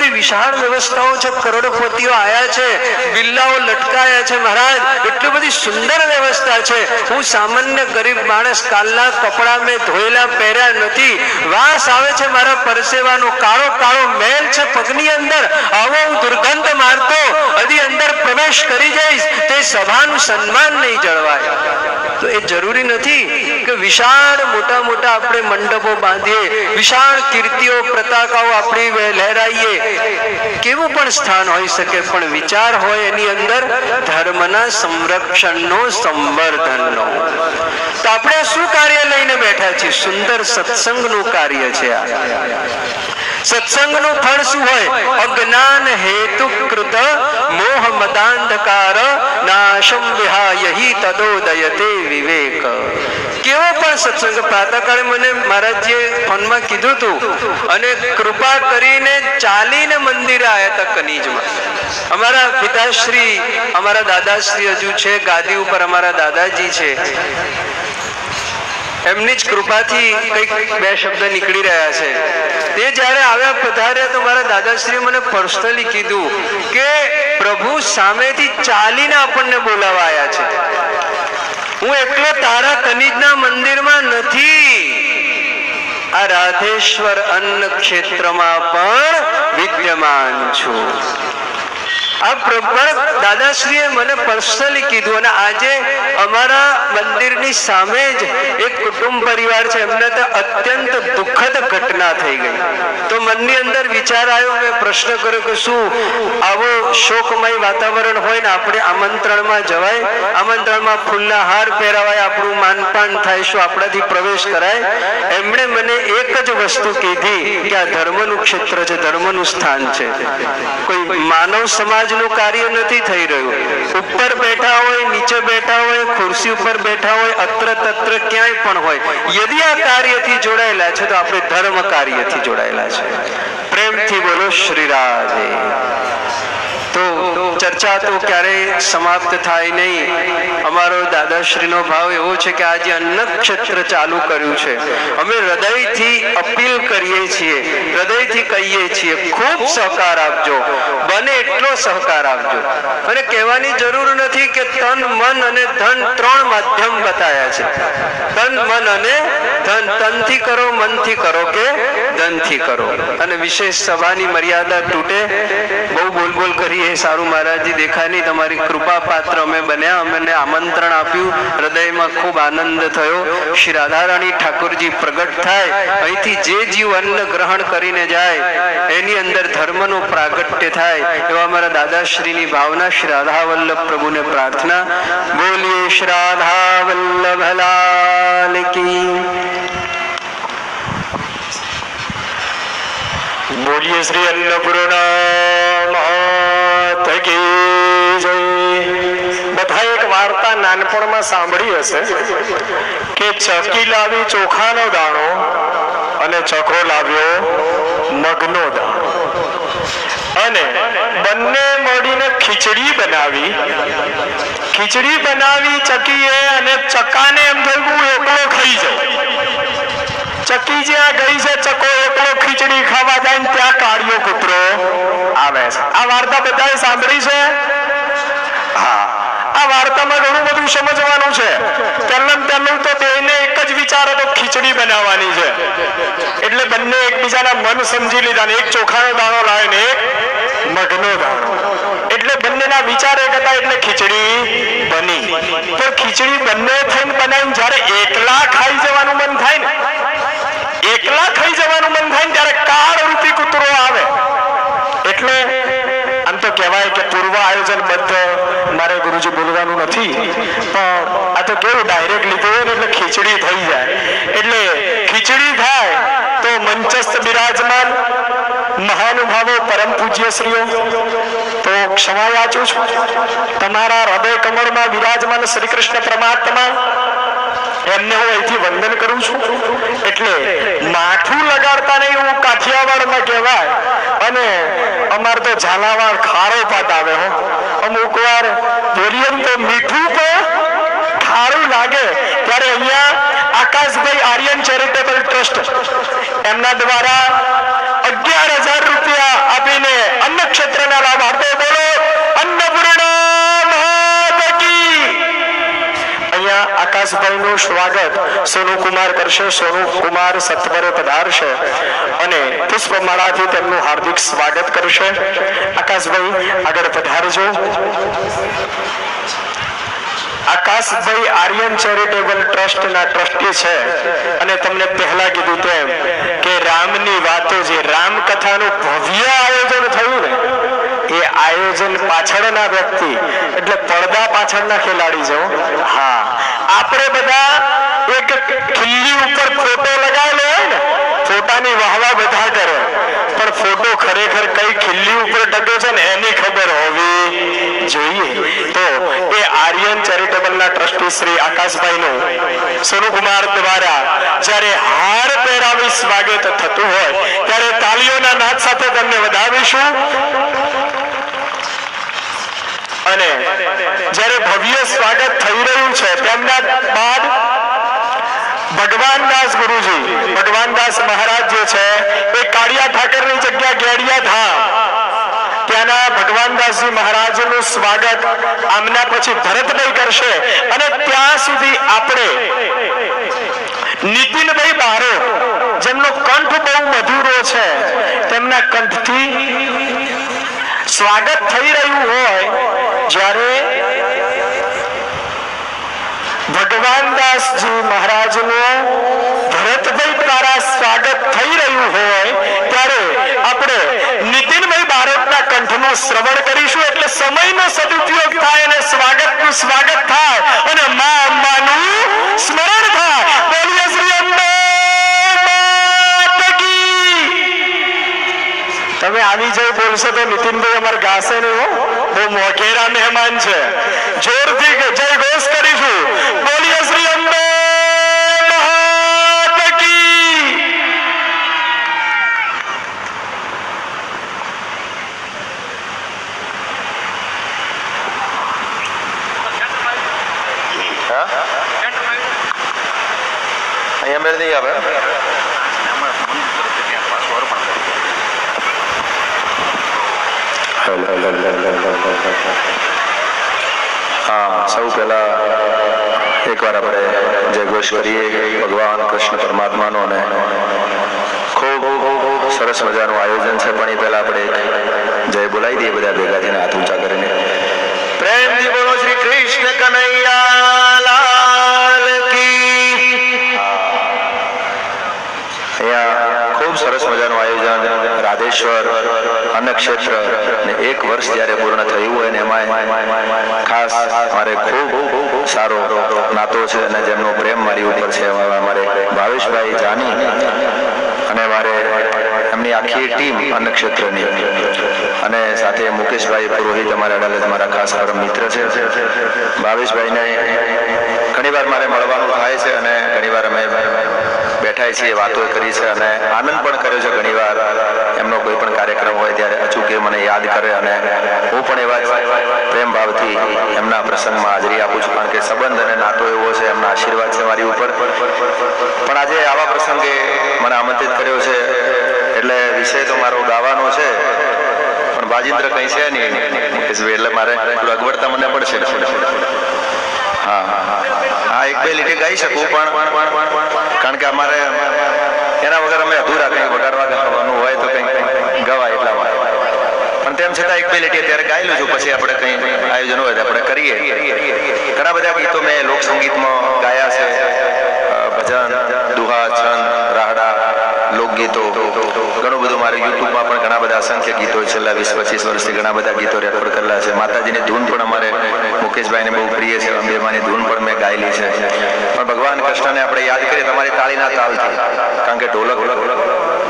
બધી વિશાળ વ્યવસ્થાઓ છે કરોડપતિઓ આવ્યા છે, બિલ્લાઓ લટકાયા છે મહારાજ, એટલી બધી સુંદર વ્યવસ્થા છે. હું સામાન્ય ગરીબ માણસ કાલના કપડા મેં ધોયેલા પહેર્યા નથી. વાસ આવે છે મારા પરસેવાનો, કાળો કાળો મેલ છે પગની અંદર. આવો હું દુર્ગંધ મારતો, હજી અંદર પ્રવેશ કરી જઈશ. તે સભાનું સન્માન નહીં જળવાય. તો એ જરૂરી નથી કે વિશાળ મોટા મોટા આપણે મંડપો બાંધીએ, વિશાળ કીર્તિઓ પ્રતાકાઓ આપણી લહેરાઈએ. કેવું પણ સ્થાન હોઈ શકે, પણ વિચાર હોય એની અંદર ધર્મના સંરક્ષણનો સંવર્ધનનો. તો આપણે શું કાર્ય લઈને બેઠા છીએ? સુંદર સત્સંગનું કાર્ય છે આ. સત્સંગનું ફળ શું હોય? અજ્ઞાન હેતુ કૃત મોહ મદાંધકાર નાશમ વિહાય હિ તદોદયતે વિવેક. કેવો પણ સત્સંગ, પ્રાતઃકાળે મને મહારાજજીએ ફોનમાં કીધું હતું અને કૃપા કરીને ચાલીને મંદિરે આવ્યા હતા કનીજમાં. અમારા પિતાશ્રી, અમારા દાદાશ્રી હજુ છે, ગાદી ઉપર અમારા દાદાજી છે. એમની જ કૃપાથી કંઈક બે શબ્દ નીકળી રહ્યા છે. તે જ્યારે આવ્યા પધાર્યા તો મારા દાદાશ્રી મને પર્સનલી કીધું કે પ્રભુ સામેથી ચાલીને આપણને બોલાવા આવ્યા છે. હું એકલો તારા કનિજના મંદિરમાં નથી. આ રાધેશ્વર અન્ન ક્ષેત્રમાં પણ વિદ્યમાન છું. આ પ્રમાણ દાદાશ્રીએ મને પર્સનલી કીધું અને આજે અમારા મંદિરની સામે જ એક કુટુંબ પરિવાર છે. એમને તો અત્યંત દુઃખદ ઘટના થઈ ગઈ. તો મનની અંદર વિચાર આવ્યો મેં પ્રશ્ન કર્યો કે શું આવો શોકમય વાતાવરણ હોય ને આપણે આમંત્રણમાં જવાય? આમંત્રણમાં ફૂલના હાર પહેરાવાય, આપણું માનપાન થાય, શું આપણાથી પ્રવેશ કરાય? એમણે મને એક જ વસ્તુ કીધી કે આ ધર્મનું ક્ષેત્ર છે, ધર્મનું સ્થાન છે. કોઈ માનવ સમાજનું કાર્ય નથી થઈ રહ્યું. ઉપર બેઠા હોય, નીચે બેઠા હોય, ખુરશી ઉપર બેઠા હોય અત્ર તત્ર ક્યાંય પણ હોય. યદિ આ કાર્યથી જોડાયેલા છે, તો આપણે ધર્મ કાર્યથી જોડાયેલા છે. પ્રેમથી બોલો, શ્રી રાધે. તો ચર્ચા તો ક્યારેય સમાપ્ત થાય નહીં. અમારો દાદાશ્રીનો ભાવ એવો છે કે આજે અન્ન ક્ષેત્ર ચાલુ કર્યું છે. અમે હૃદયથી અપીલ કરીએ છીએ, હૃદયથી કહીએ છીએ, ખૂબ સહકાર આપજો, બને એટલો સહકાર આપજો. અને કહેવાની જરૂર નથી કે તન, મન અને ધન ત્રણ માધ્યમ બતાયા છે. તન, મન અને ધન, તનથી કરો, મનથી કરો કે ધનથી કરો. અને વિશેષ સભાની મર્યાદા તૂટે, બહુ બોલ બોલ કરીએ કૃપા પાત્ર આપ્યું. હૃદયમાં ખૂબ આનંદ થયો. શ્રી રાધારાણી ઠાકોરજી પ્રગટ થાય. અહીંથી જે જીવ અન્ન ગ્રહણ કરીને જાય, એની અંદર ધર્મનું પ્રાગટ્ય થાય. એવા અમારા દાદાશ્રીની ભાવના શ્રી રાધા વલ્લભ પ્રભુને પ્રાર્થના. બોલીએ શ્રી રાધા વલ્લભ બોલીએ શ્રી અન્નપૂર્ણા જય વાર્તા નાનપણમાં સાંભળી હશે કે ચકી દાણો અને ચકો લાવ્યો મગનો દાણો. અને બંને મળીને ખીચડી બનાવી. ખીચડી બનાવી ચકીએ અને ચકાને એમ થયું હું એકલો ખાઈ જાઉં. ચકી જ્યાં ગઈ છે, ચકો એકલો ખીચડી ખાવા જાય ત્યાં કાળિયો કૂતરો આવે છે. આ વાર્તા બધાએ સાંભળી છે? હા. આ વાર્તામાં ઘણું બધું સમજવાનું છે. પહેલું પહેલું તો બેને એક જ વિચાર હતો, ખીચડી બનાવવાની છે. એટલે બંને એકબીજાના મન સમજી લીધા એક ચોખાનો દાણો લાવે ને એક એટલે બંનેના વિચાર એક હતા, એટલે ખીચડી બની. તો ખીચડી બંને થઈને બનાવીને જ્યારે એકલા ખાઈ જવાનું મન થાય ને એકલા ખાઈ જવાનું મન થાય ને ત્યારે કાળ રૂપી કૂતરો આવે એટલે આમ તો કહેવાય કે પૂર્વ આયોજન બદ્ધ મારે ગુરુજી બોલવાનું નથી. પણ આ તો કેવું ડાયરેક્ટ લીધું હોય ને એટલે ખીચડી થઈ જાય. એટલે ખીચડી થાય તો મંચસ્થ બિરાજમાન મહાનુભાવો, પરમ પૂજ્યશ્રીઓ, તો ક્ષમા યાચું છું. તમારા હૃદય કમળમાં બિરાજમાન શ્રી કૃષ્ણ પરમાત્મા એમને હું અહીંથી વંદન કરું છું. એટલે માથું લગાડતા નહીં, હું કાઠિયાવાડમાં કહેવાય. અને અમાર તો ઝાલાવાડ ખારો પાટ આવે હો. અમુક વાર બોલીએ તો મીઠું પણ ખારું લાગે. ત્યારે અહીંયા આકાશભાઈ આર્યન ચેરિટેબલ ટ્રસ્ટ એમના દ્વારા અગિયાર હજાર રૂપિયા આપીને આકાશભાઈનું સ્વાગત સોનુકુમાર કરશે. સોનુકુમાર સત્વરે પધારશે અને પુષ્પમાળાથી તેમનું હાર્દિક સ્વાગત કરશે. આકાશભાઈ, આગળ પધારજો. આકાશભાઈ આર્યન ચેરિટેબલ ટ્રસ્ટના ટ્રસ્ટી છે. અને તમને પહેલા કીધું તેમ કે રામની વાતો જે રામકથાનું ભવ્ય આયોજન થયું ને, એ આયોજન પાછળના વ્યક્તિ, એટલે પડદા પાછળના ખેલાડી જો હા આપણે બધા એક ખિલ્લી ઉપર ફોટો લગાવેલો હોય ને, ફોટાની વાહવા બધા કરે. પણ ફોટો ખરેખર કઈ ખિલ્લી ઉપર ટક્યો છે ને, એની ખબર હોવી જોઈએ. તો એ આર્યન ચેરિટેબલના ટ્રસ્ટી શ્રી આકાશભાઈનું સોનુકુમાર દ્વારા જ્યારે હાર પહેરાવી સ્વાગત થતું હોય, ત્યારે તાલીઓના નાદ સાથે તમને વધાવીશું. અને જ્યારે ભવ્ય સ્વાગત થઈ રહ્યું છે, તેમના બાદ ભગવાનદાસ ગુરુજી, ભગવાનદાસ મહારાજ જે છે, એ કાળિયા ઠાકરની જગ્યા ગેડિયા થા ત્યાંના ભગવાનદાસજી મહારાજનું સ્વાગત આમના પછી ભરતભાઈ કરશે અને ત્યાં સુધી આપણે નીતિનભાઈ બારો, જેમનો કંઠ બહુ મધુરો છે, તેમના કંઠથી સ્વાગત થઈ રહ્યું હોય જ્યારે ભગવાનદાસજી મહારાજનું ભરતભાઈ દ્વારા સ્વાગત થઈ રહ્યું હોય ત્યારે આપણે નીતિનભાઈ ભારતના કંઠનો શ્રવણ કરીશું એટલે સમયનો સદુપયોગ થાય અને સ્વાગતનું સ્વાગત થાય અને મા અંબાનું સ્મરણ તમે આવી જઈ બોલશો તો નીતિનભાઈ અમારે ગાશે નહીં હો બહુ મોઘેરા મહેમાન છે જોરથી જય ઘોષ કરીશું બોલીએ શ્રી અંબે માત કી અહીંયા મેળ નહીં આવે હા, સૌ પહેલા એકવાર આપણે જય ઘોષ કરીએ ભગવાન કૃષ્ણ પરમાત્માનો અને ખૂબ સરસ મજાનું આયોજન છે, પણ એ પહેલા આપણે જય બોલાવી દઈએ, બધા ભેગા થઈને હાથ ઊંચા કરીને. પ્રેમથી બોલો શ્રી કૃષ્ણ કનૈયા લાલ કી અહીંયા ખૂબ સરસ મજાનું રાધેશ્વર અન્નક્ષેત્ર ને એક વર્ષ જ્યારે પૂર્ણ થયું હોય ને એમાં ખાસ મારે ખૂબ સારો નાતો છે અને જેમનો પ્રેમ મારી ઉપર છે મારે ભાવેશભાઈ જાની અને મારે એમની આખી ટીમ અન્નક્ષેત્રની અને સાથે મુકેશભાઈ પુરોહિત અમારા અડાલજ મારા ખાસ પરમ મિત્ર છે. ભાવેશભાઈને ઘણીવાર મારે મળવાનું થાય છે અને ઘણીવાર અમે બેઠા છીએ વાતો કરી છે અને આનંદ પણ કર્યો છે ઘણીવાર. એમનો કોઈ પણ કાર્યક્રમ હોય ત્યારે અચૂકે મને યાદ કરે અને હું પણ એવા પ્રેમ ભાવથી એમના પ્રસંગમાં હાજરી આપું છું, કારણ કે સંબંધ અને નાતો એવો છે, એમના આશીર્વાદ છે મારી ઉપર. પણ આજે આવા પ્રસંગે મને આમંત્રિત કર્યો છે, એટલે વિષય તો મારો ગાવાનો છે, પણ બાજિન્દ્ર કઈ છે નહીં. એટલે મારે અગવડતા મને પડશે. હા હા એક બે લીટી ગાઈ શકું, પણ કારણ કે અમારે એના વગર અમે અધૂરા કંઈ વગાડવા ગાવાનું હોય તો કંઈ ગવાય એટલા માટે. પણ તેમ છતાં એક બે લીટી અત્યારે ગાયેલું છું, પછી આપણે કંઈ આયોજન હોય તો આપણે કરીએ. ઘણા બધા ગીતો મેં લોકસંગીતમાં ગાયા છે. ભજન લોકગીતો ઘણું બધું મારે યુટ્યુબમાં પણ ઘણા બધા અસંખ્ય ગીતો છેલ્લા વીસ, પચીસ વર્ષથી ઘણા બધા ગીતો રેકોર્ડ કરેલા છે. માતાજીની ધૂન પણ અમારે મુકેશભાઈને બહુ પ્રિય છે. અંબેમાની ધૂન પણ મેં ગાયેલી છે. પણ ભગવાન કૃષ્ણને આપણે યાદ કરીએ, તમારી તાળીના તાલથી. કારણ કે ઢોલક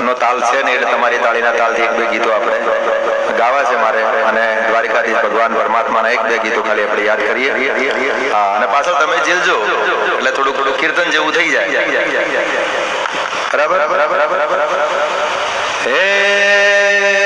નો તાલ છે ને એટલે તમારી તાળીના તાલથી એક, બે ગીતો આપણે ગાવા છે મારે. અને દ્વારિકાધીશ ભગવાન પરમાત્માના એક, બે ગીતો ખાલી આપણે યાદ કરીએ. હા, અને પાછળ તમે જીલજો. એટલે થોડું થોડું કીર્તન જેવું થઈ જાય. બરાબર? બરાબર બરાબર હે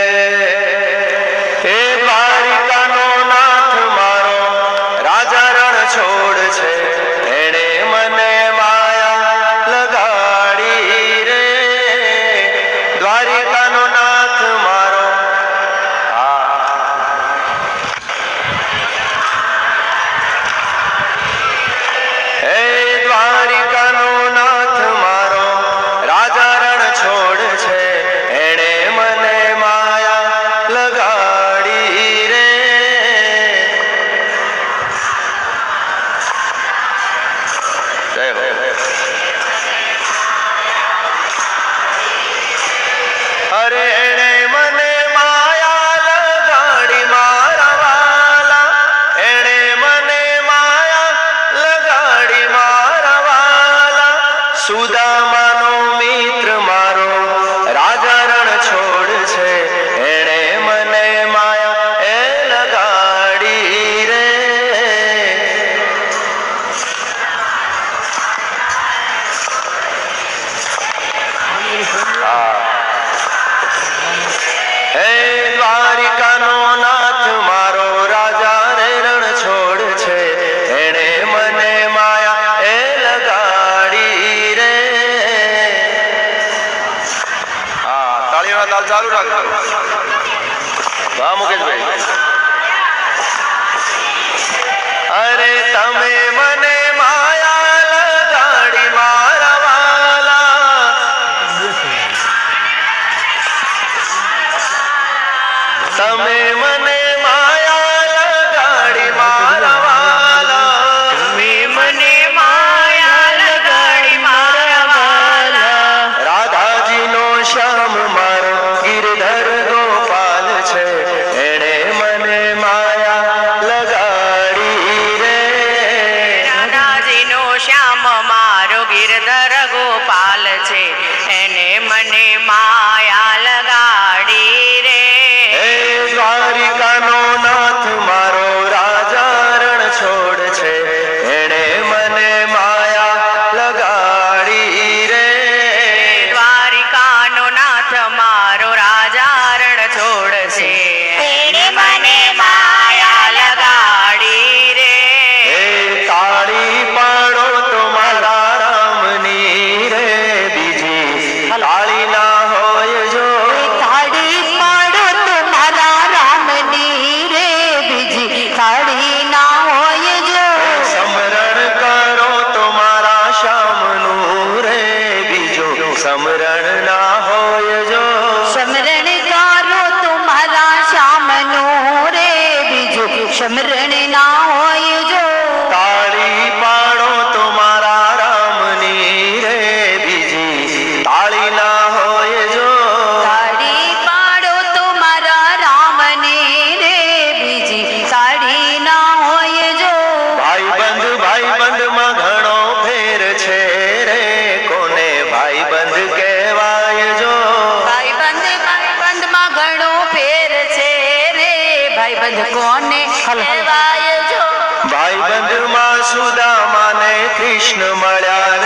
સુદામાને કૃષ્ણ મળ્યા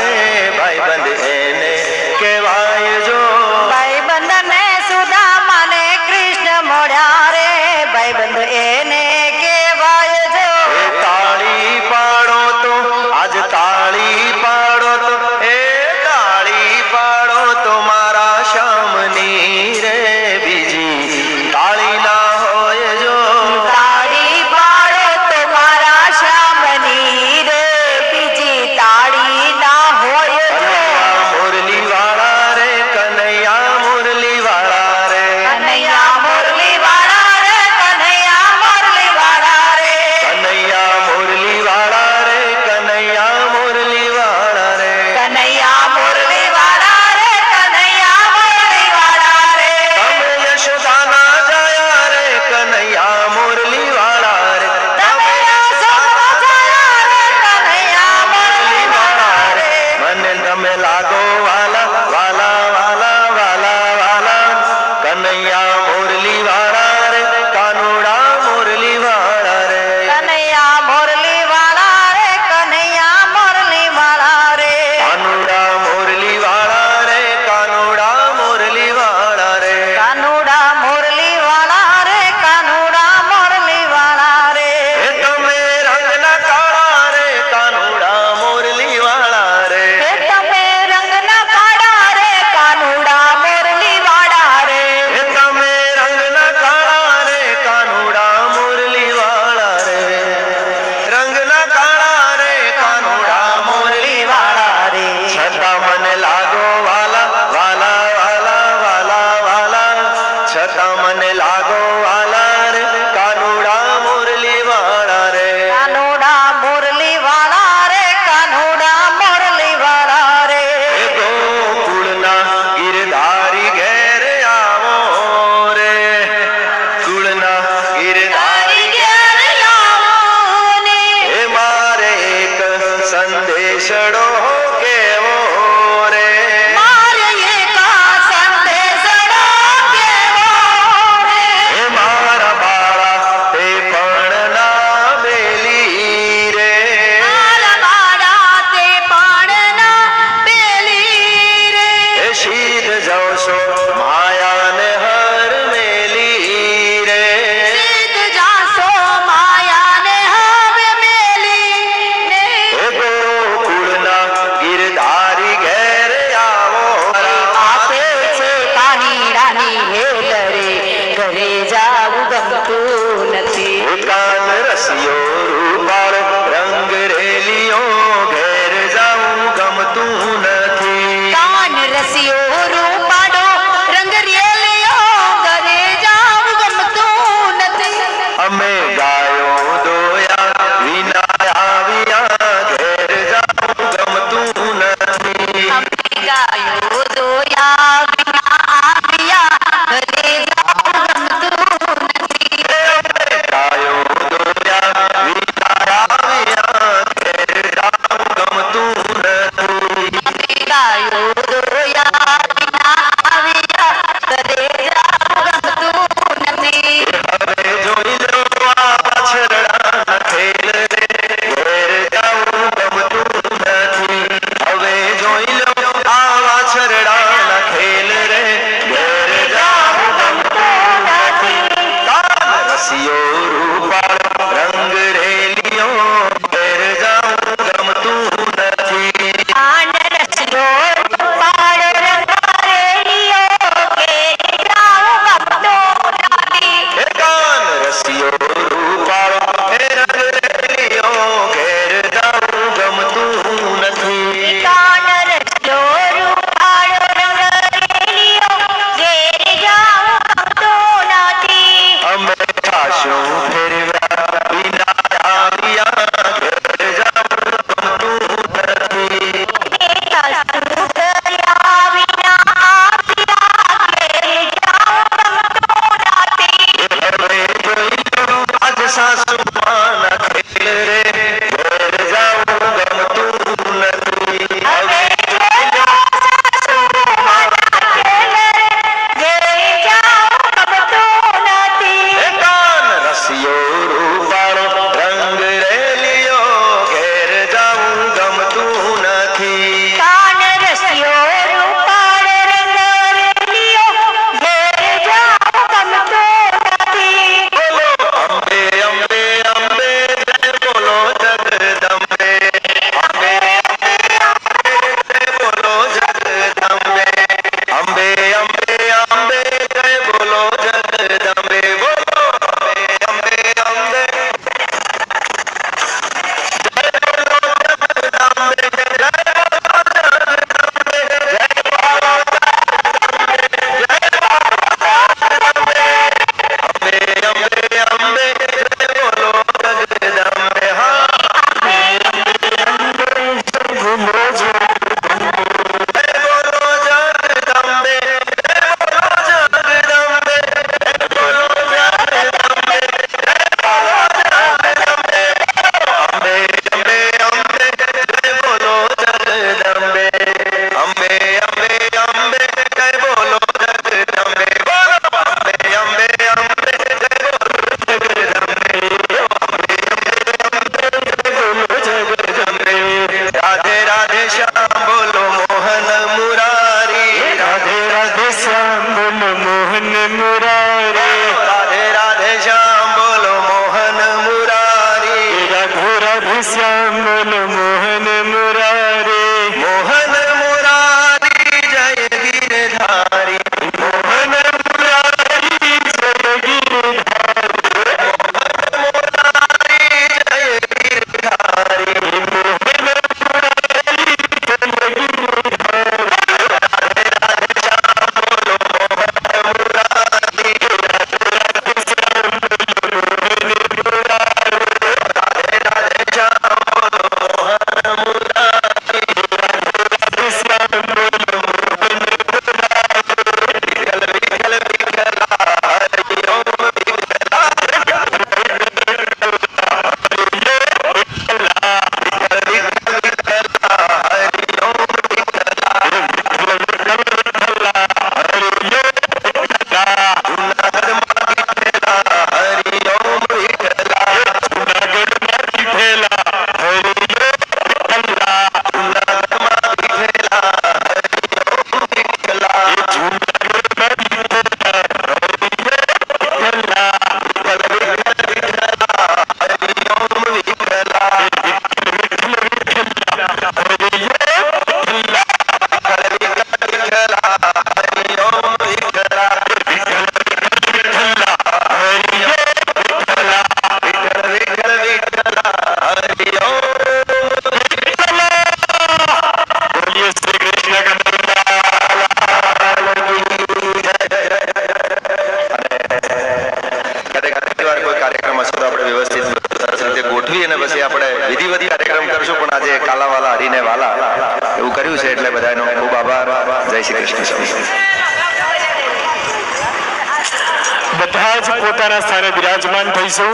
બધા જ પોતાના સ્થાને બિરાજમાન થઈશું.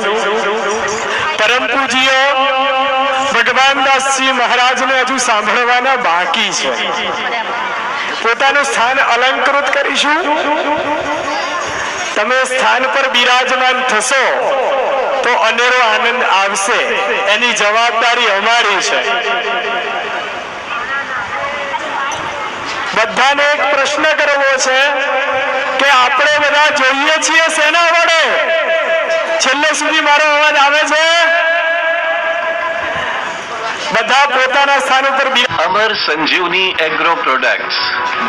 પરમ પૂજ્ય ભગવાન દાસજી મહારાજને હજુ સાંભળવાના બાકી છે. પોતાનું સ્થાન અલંકૃત કરીશું. તમે સ્થાન પર બિરાજમાન થશો, તો અનેરો આનંદ આવશે. એની જવાબદારી અમારી છે. બધાને એક પ્રશ્ન કરવો છે. કે આપણે બધા જોઈએ છીએ શેના વડે. છેલ્લે સુધી મારો અવાજ આવે છે? બધા પોતાના સ્થાન ઉપર અમર સંજીવની એગ્રો પ્રોડક્ટ્સ.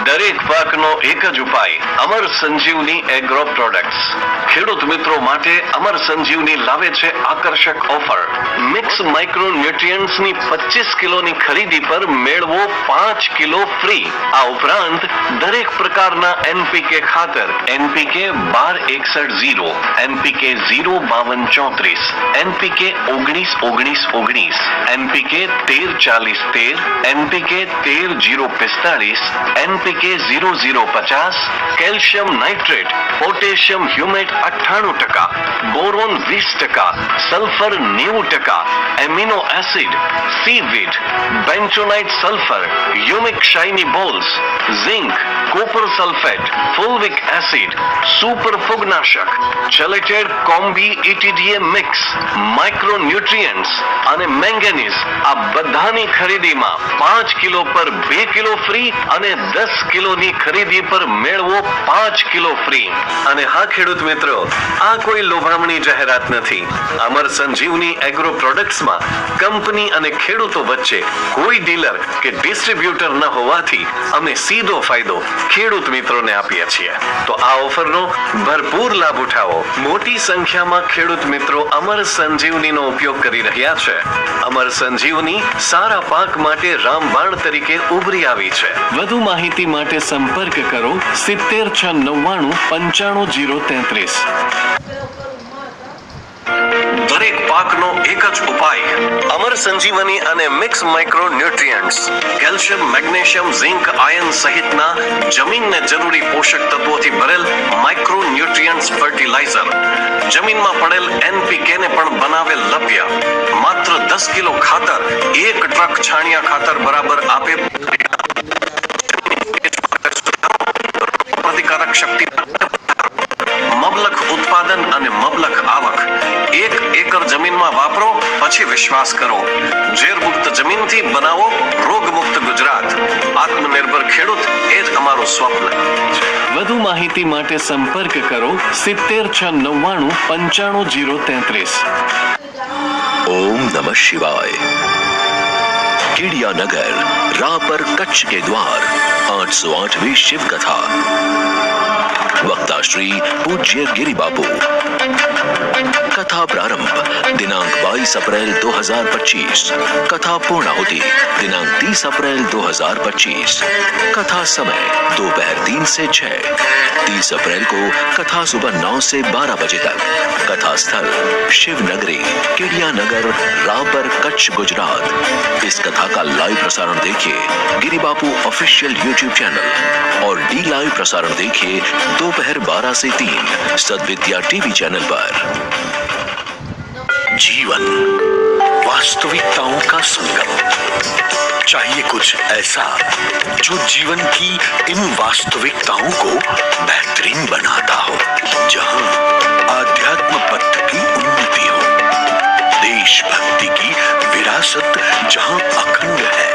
દરેક પાકનો એક જ ઉપાય, અમર સંજીવની એગ્રો પ્રોડક્ટ્સ. ખેડૂત મિત્રો માટે અમર સંજીવની લાવે છે આકર્ષક ઓફર. મિક્સ માઇક્રો ન્યુટ્રિયન્ટ્સની 25 કિલોની ખરીદી પર મેળવો 5 કિલો ફ્રી. આ ઉપરાંત, દરેક પ્રકારના એનપીકે ખાતર, એનપીકે બાર એકસઠ ઝીરો, એનપીકે ઝીરો બાવન ચોત્રીસ, એનપીકે ઓગણીસ ઓગણીસ ઓગણીસ, એનપીકે તેર ચાલીસ તેર એનપીકે તેર જીરો પિસ્તાળીસ એનપીકે ઝીરો ઝીરો પચાસ કેલ્શિયમ નાઇટ્રેટ પોટેશિયમ હ્યુમેટ અઠ્ઠાણું ટકા બોરોન વીસ ટકા સલ્ફર નેવું ટકા amino acid seaweed bentonite sulphur humic shiny balls zinc copper sulphate fulvic acid super ફૂગનાશક chelated combi EDTA mix micro nutrients અને મેંગેનીઝ આ બધાની ખરીદીમાં પાંચ કિલો પર બે કિલો ફ્રી અને દસ કિલોની ખરીદી પર મેળવો પાંચ કિલો ફ્રી. અને હા, ખેડૂત મિત્રો, આ કોઈ લોભામણી જાહેરાત નથી. અમર સંજીવની એગ્રો પ્રોડક્ટ્સમાં કંપની અને ખેડૂતો વચ્ચે કોઈ ડીલર કે ડિસ્ટ્રીબ્યુટર ન હોવાથી અમે સીધો ફાયદો ખેડૂત મિત્રોને આપીએ છીએ. તો આ ઓફરનો ભરપૂર લાભ ઉઠાવો. મોટી સંખ્યામાં ખેડૂત મિત્રો અમર સંજીવનીનો ઉપયોગ કરી રહ્યા છે. અમર સંજીવની સારા પાક માટે રામબાણ તરીકે ઉભરી આવી છે. વધુ માહિતી માટે સંપર્ક કરો સિત્તેર છ નવ્વાણું પંચાણું જીરો તેત્રીસ. દરેક પાકનો એક જ ઉપાય, અમર સંજીવની અને mix micro nutrients calcium, magnesium, zinc, iron સહિતના જમીનને જરૂરી પોષક તત્વોથી ભરેલ માઇક્રો ન્યુટ્રિયન્ટ્સ ફર્ટિલાઇઝર. જમીનમાં પડેલ એનપીકે ને પણ બનાવેલ લભ્ય માત્ર દસ કિલો ખાતર, એક ટ્રક છાણિયા ખાતર બરાબર આપે. પ્રતિકારક શક્તિ મબલખ ઉત્પાદન અને મબલખ આવક. એક એકર જમીનમાં વાપરો પછી વિશ્વાસ કરો. ઝેરમુક્ત જમીનથી બનાવો રોગમુક્ત ગુજરાત. આત્મનિર્ભર ખેડૂત એ જ અમારું સ્વપ્ન. વધુ માહિતી માટે સંપર્ક કરો સિત્તેર છ નવ્વાણું પંચાણું જીરો તેત્રીસ. ओम नमः नगर, राह रापर कच्छ के द्वार, आठ सौ आठवीं शिव कथा वक्ता श्री पूज्य गिरी बापू कथा प्रारंभ, दिनांक 22 अप्रैल 2025 कथा पूर्णाहुति दिनांक 30 अप्रैल 2025 कथा समय, दोपहर तीन से छह। तीस अप्रैल को कथा सुबह नौ से बारह बजे तक। कथा स्थल, शिव नगरी, केडिया नगर रापर कच्छ, गुजरात। इस कथा का लाइव प्रसारण देखिए Giri Bapu official YouTube channel और डी लाइव प्रसारण देखिए, दोपहर बारह से तीन, सदविद्या टीवी चैनल पर। जीवन वास्तविकताओं का संगम। चाहिए कुछ ऐसा जो जीवन की इन वास्तविकताओं को बेहतरीन बनाता हो, जहाँ आध्यात्म पथ की उन्नति हो। देशभक्ति की विरासत जहाँ अखंड है।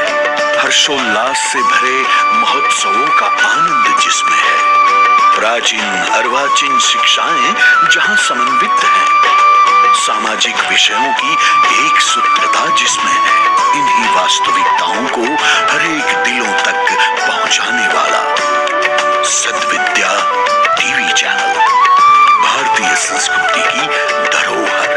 हर्षोल्लास से भरे महोत्सवों का आनंद जिसमें है। प्राचीन अर्वाचीन शिक्षाएँ जहाँ समन्वित हैं। सामाजिक विषयों की एक सूत्रता जिसमें है इन्हीं वास्तविकताओं को हर एक दिलों तक पहुंचाने वाला सदविद्या टीवी चैनल भारतीय संस्कृति की धरोहर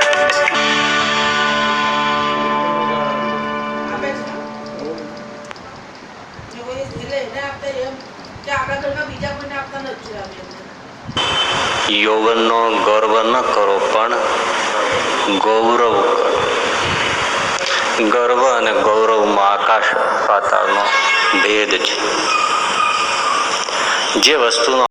એટલે એને આપતા એમ કે આપણા ઘરમાં બીજા કોઈને આપતા નથી જોયા અમે એમને. યૌવનનો ગર્વ ન કરો પણ ગૌરવ ગર્વ અને ગૌરવમાં આકાશ પાતાળનો ભેદ છે. જે વસ્તુનો